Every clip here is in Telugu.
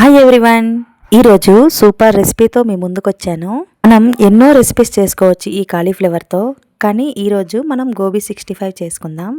హాయ్ ఎవ్రీవన్ ఈరోజు సూపర్ రెసిపీతో మీ ముందుకు వచ్చాను మనం ఎన్నో రెసిపీస్ చేసుకోవచ్చు ఈ కాలీఫ్లవర్తో కానీ ఈరోజు మనం గోబీ సిక్స్టీ ఫైవ్ చేసుకుందాం.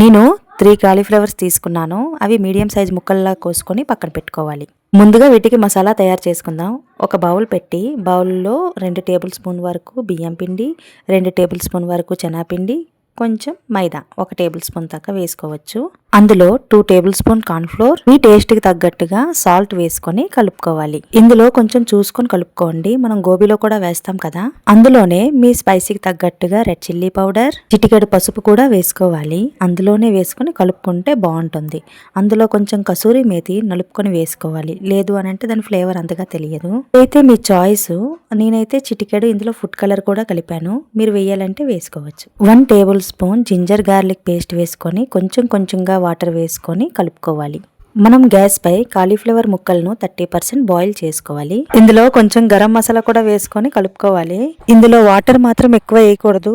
నేను త్రీ కాలీఫ్లవర్స్ తీసుకున్నాను. అవి మీడియం సైజ్ ముక్కల్లా కోసుకొని పక్కన పెట్టుకోవాలి. ముందుగా వీటికి మసాలా తయారు చేసుకుందాం. ఒక బౌల్ పెట్టి బౌల్లో రెండు టేబుల్ స్పూన్ వరకు బియ్యం పిండి రెండు టేబుల్ స్పూన్ వరకు శనగపిండి కొంచెం మైదా ఒక టేబుల్ స్పూన్ దాకా వేసుకోవచ్చు. అందులో టూ టేబుల్ స్పూన్ కార్న్ఫ్లోర్ మీ టేస్ట్కి తగ్గట్టుగా సాల్ట్ వేసుకొని కలుపుకోవాలి. ఇందులో కొంచెం చూసుకొని కలుపుకోండి. మనం గోబీలో కూడా వేస్తాం కదా. అందులోనే మీ స్పైసీకి తగ్గట్టుగా రెడ్ చిల్లీ పౌడర్ చిటికెడు పసుపు కూడా వేసుకోవాలి. అందులోనే వేసుకొని కలుపుకుంటే బాగుంటుంది. అందులో కొంచెం కసూరి మేతి నలుపుకొని వేసుకోవాలి. లేదు అని అంటే దాని ఫ్లేవర్ అంతగా తెలియదు. అయితే మీ చాయిస్ నేనైతే చిటికెడు ఇందులో ఫుడ్ కలర్ కూడా కలిపాను. మీరు వేయాలంటే వేసుకోవచ్చు. One tablespoon ginger garlic paste వేసుకొని కొంచెం కొంచెంగా వాటర్ వేసుకొని కలుపుకోవాలి. మనం గ్యాస్ పై కాలీఫ్లవర్ ముక్కలను థర్టీ పర్సెంట్ బాయిల్ చేసుకోవాలి. ఇందులో కొంచెం గరం మసాలా కూడా వేసుకొని కలుపుకోవాలి. ఇందులో వాటర్ మాత్రం ఎక్కువ వేయకూడదు.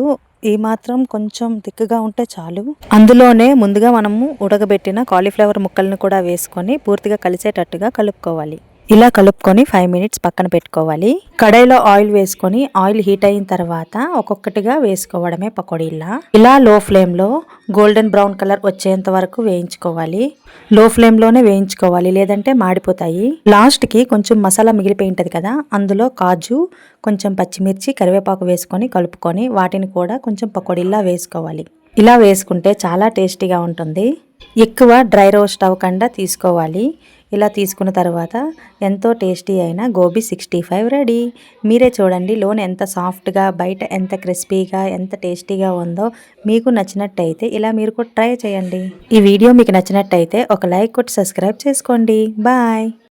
ఈ మాత్రం కొంచెం తిక్కుగా ఉంటే చాలు. అందులోనే ముందుగా మనము ఉడకబెట్టిన కాలీఫ్లవర్ ముక్కలను కూడా వేసుకొని పూర్తిగా కలిసేటట్టుగా కలుపుకోవాలి. ఇలా కలుపుకొని ఫైవ్ మినిట్స్ పక్కన పెట్టుకోవాలి. కడాయిలో ఆయిల్ వేసుకొని ఆయిల్ హీట్ అయిన తర్వాత ఒక్కొక్కటిగా వేసుకోవడమే పకోడీలా ఇలా లో ఫ్లేమ్లో గోల్డెన్ బ్రౌన్ కలర్ వచ్చేంత వరకు వేయించుకోవాలి. లో ఫ్లేమ్లోనే వేయించుకోవాలి లేదంటే మాడిపోతాయి. లాస్ట్కి కొంచెం మసాలా మిగిలిపోయి ఉంటది కదా అందులో కాజు కొంచెం పచ్చిమిర్చి కరివేపాకు వేసుకొని కలుపుకొని వాటిని కూడా కొంచెం పకోడీలా వేసుకోవాలి. ఇలా వేసుకుంటే చాలా టేస్టీగా ఉంటుంది. ఎక్కువ డ్రై రోస్ట్ అవ్వకుండా తీసుకోవాలి. ఇలా తీసుకున్న తర్వాత ఎంతో టేస్టీ అయిన గోబీ సిక్స్టీ ఫైవ్ రెడీ. మీరే చూడండి లోన్ ఎంత సాఫ్ట్గా బయట ఎంత క్రిస్పీగా ఎంత టేస్టీగా ఉందో మీకు నచ్చినట్టయితే ఇలా మీరు కూడా ట్రై చేయండి. ఈ వీడియో మీకు నచ్చినట్టయితే ఒక లైక్ కొట్టి సబ్స్క్రైబ్ చేసుకోండి. బాయ్.